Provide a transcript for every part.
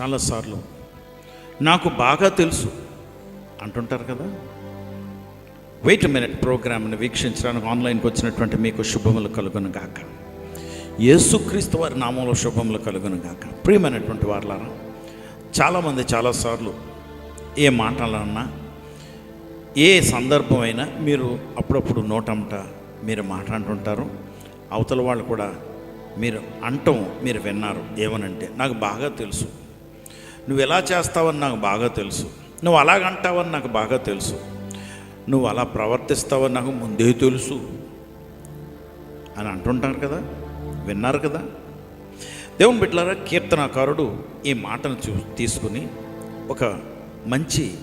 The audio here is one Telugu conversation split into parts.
చాలాసార్లు. నాకు బాగా తెలుసు. అంటుంటారు కదా? వెయిట్ మినిట్ ప్రోగ్రామ్ని వీక్షించడానికి ఆన్లైన్కి వచ్చినటువంటి మీకు శుభములు కలుగును గాక. యేసుక్రీస్తు వారి నామంలో శుభములు కలుగును గాక. ప్రియమైనటువంటి వారులారా చాలామంది చాలాసార్లు ఏ మాటలన్నా ఏ సందర్భమైనా మీరు అప్పుడప్పుడు నోటంట మీరు మాట్లాడుతుంటారు. అవతల వాళ్ళు కూడా మీరు అంటం మీరు విన్నారు. ఏమనంటే నాకు బాగా తెలుసు. నువ్వు ఎలా చేస్తావని నాకు బాగా తెలుసు. నువ్వు అలాగంటావని నాకు బాగా తెలుసు. నువ్వు అలా ప్రవర్తిస్తావని నాకు ముందే తెలుసు. అని అంటుంటారు కదా? విన్నారు కదా? దేవుని బిడ్డలారా కీర్తనాకారుడు ఈ మాటను చూ తీసుకుని ఒక మంచి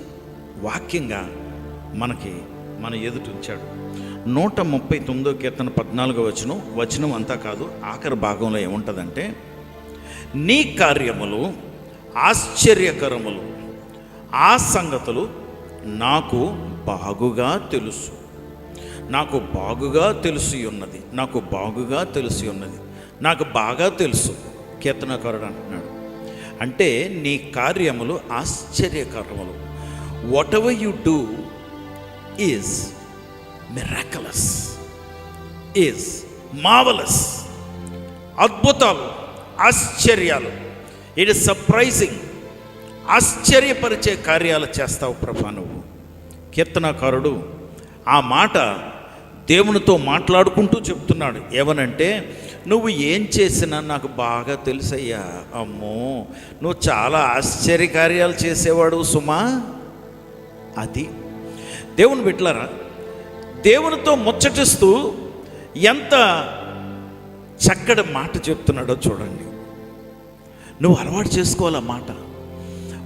వాక్యంగా మనకి మన ఎదుట ఉంచాడు. నూట ముప్పై తొమ్మిదో కీర్తన పద్నాలుగో వచనం వచనం అంతా కాదు ఆఖరి భాగంలో ఏముంటుందంటే నీ కార్యములు ఆశ్చర్యకరములు. ఆ సంగతులు నాకు బాగుగా తెలుసు. నాకు బాగుగా తెలిసి ఉన్నది నాకు బాగుగా తెలిసి ఉన్నది నాకు బాగా తెలుసు కీర్తనకారుడు అంటున్నాడు. అంటే నీ కార్యములు ఆశ్చర్యకరములు. Whatever you do is miraculous is marvellous అద్భుతాలు ఆశ్చర్యాలు. ఇట్ ఇస్ సర్ప్రైజింగ్ ఆశ్చర్యపరిచే కార్యాలు చేస్తావు ప్రభా నువ్వు. కీర్తనాకారుడు ఆ మాట దేవునితో మాట్లాడుకుంటూ చెప్తున్నాడు. ఏమనంటే నువ్వు ఏం చేసినా నాకు బాగా తెలుసయ్యా. అమ్మో నువ్వు చాలా ఆశ్చర్య కార్యాలు చేసేవాడు సుమా. అది. దేవుని బిడ్డలారా దేవునితో ముచ్చటిస్తూ ఎంత చక్కటి మాట చెప్తున్నాడో చూడండి. నువ్వు అలవాటు చేసుకోవాలి మాట?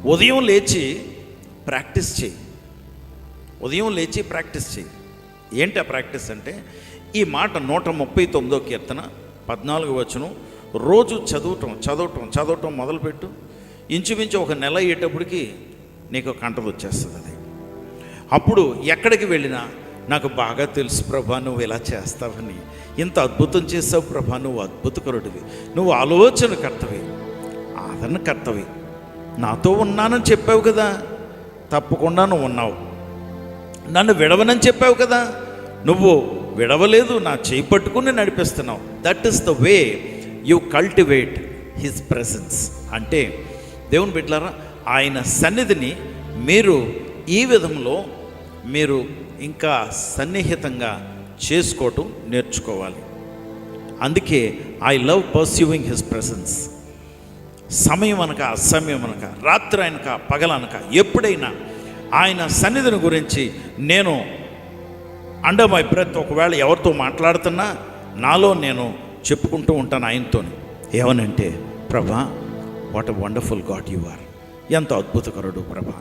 ఉదయం లేచి ప్రాక్టీస్ చేయి. ఉదయం లేచి ప్రాక్టీస్ చేయి. ఏంటి ఆ ప్రాక్టీస్ అంటే? ఈ మాట నూట ముప్పై తొమ్మిదో కీర్తన పద్నాలుగు వచనం రోజు చదవటం చదవటం చదవటం మొదలుపెట్టు. ఇంచుమించు ఒక నెల అయ్యేటప్పటికి నీకు కంటలు వచ్చేస్తుంది. అది అప్పుడు ఎక్కడికి వెళ్ళినా నాకు బాగా తెలుసు ప్రభా నువ్వు ఇలా చేస్తావని. ఇంత అద్భుతం చేసావు ప్రభా నువ్వు అద్భుతకరుడివి. నువ్వు ఆలోచనకర్తవి. ఆదరణకర్తవి నాతో ఉన్నానని చెప్పావు కదా తప్పకుండా నువ్వు ఉన్నావు. నన్ను విడవనని చెప్పావు కదా నువ్వు విడవలేదు నా చేయి పట్టుకుని నడిపిస్తున్నావు. That is the way you cultivate his presence అంటే దేవుని బిడ్డలారా ఆయన సన్నిధిని మీరు ఈ విధంలో మీరు ఇంకా సన్నిహితంగా చేసుకోవటం నేర్చుకోవాలి. అందుకే I love pursuing his presence సమయం అనక అసమయం అనక రాత్రి అనక పగలనక ఎప్పుడైనా ఆయన సన్నిధిని గురించి నేను అండర్ మై బ్రెత్ ఒకవేళ ఎవరితో మాట్లాడుతున్నా నాలో నేను చెప్పుకుంటూ ఉంటాను ఆయనతో ఏమనంటే ప్రభా what wonderful God you are ఎంత అద్భుతకరుడు ప్రభా.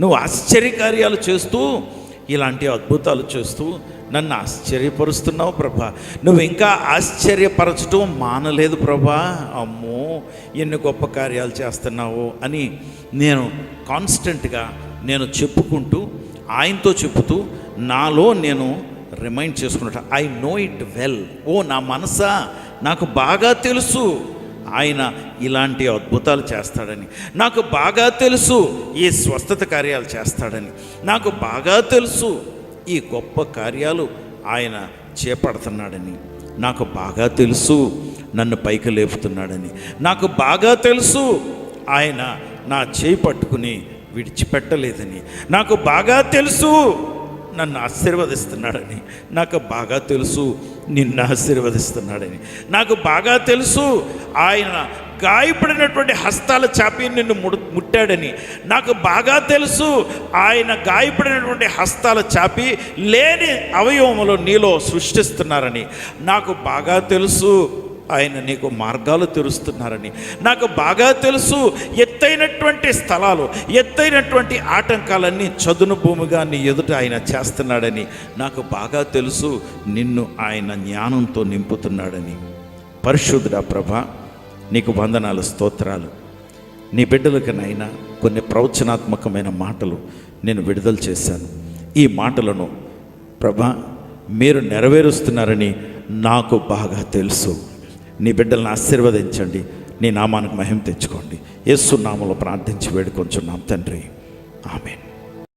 నువ్వు ఆశ్చర్యకార్యాలు చేస్తూ ఇలాంటి అద్భుతాలు చేస్తూ నన్ను ఆశ్చర్యపరుస్తున్నావు ప్రభా. నువ్వు ఇంకా ఆశ్చర్యపరచడం మానలేదు ప్రభా. అమ్మో ఎన్ని గొప్ప కార్యాలు చేస్తున్నావు అని నేను కాన్స్టెంట్గా నేను చెప్పుకుంటూ ఆయనతో చెప్తూ నాలో నేను రిమైండ్ చేసుకున్నట్టు ఐ నో ఇట్ వెల్. ఓ నా మనసా? నాకు బాగా తెలుసు. ఆయన ఇలాంటి అద్భుతాలు చేస్తాడని. నాకు బాగా తెలుసు ఈ స్వస్థత కార్యాలు చేస్తాడని. నాకు బాగా తెలుసు ఈ గొప్ప కార్యాలు ఆయన చేపడుతున్నాడని. నాకు బాగా తెలుసు నన్ను పైకి లేపుతున్నాడని. నాకు బాగా తెలుసు ఆయన నా చేయి పట్టుకుని విడిచిపెట్టలేదని. నాకు బాగా తెలుసు నన్ను ఆశీర్వదిస్తున్నాడని. నాకు బాగా తెలుసు నిన్ను ఆశీర్వదిస్తున్నాడని. నాకు బాగా తెలుసు ఆయన గాయపడినటువంటి హస్తాల చాపి నిన్ను ముడు ముట్టాడని. నాకు బాగా తెలుసు ఆయన గాయపడినటువంటి హస్తాల చాపి లేని అవయవములు నీలో సృష్టిస్తున్నారని. నాకు బాగా తెలుసు ఆయన నీకు మార్గాలు తెరుస్తున్నారని. నాకు బాగా తెలుసు ఎత్తైనటువంటి స్థలాలు ఎత్తైనటువంటి ఆటంకాలన్నీ చదును భూమిగా నీ ఎదుట ఆయన చేస్తున్నాడని. నాకు బాగా తెలుసు నిన్ను ఆయన జ్ఞానంతో నింపుతున్నాడని. పరిశుద్ధుడా ప్రభ నీకు వందనాలు స్తోత్రాలు. నీ బిడ్డలకి నైనా కొన్ని ప్రవచనాత్మకమైన మాటలు నేను విడుదల చేశాను. ఈ మాటలను ప్రభ మీరు నెరవేరుస్తున్నారని నాకు బాగా తెలుసు. నీ బిడ్డలను ఆశీర్వదించండి. నీ నామానికి మహిమ తెచ్చుకోండి. యేసు నామంలో ప్రార్థించి వేడుకొంచున్నాం తండ్రి. ఆమెన్.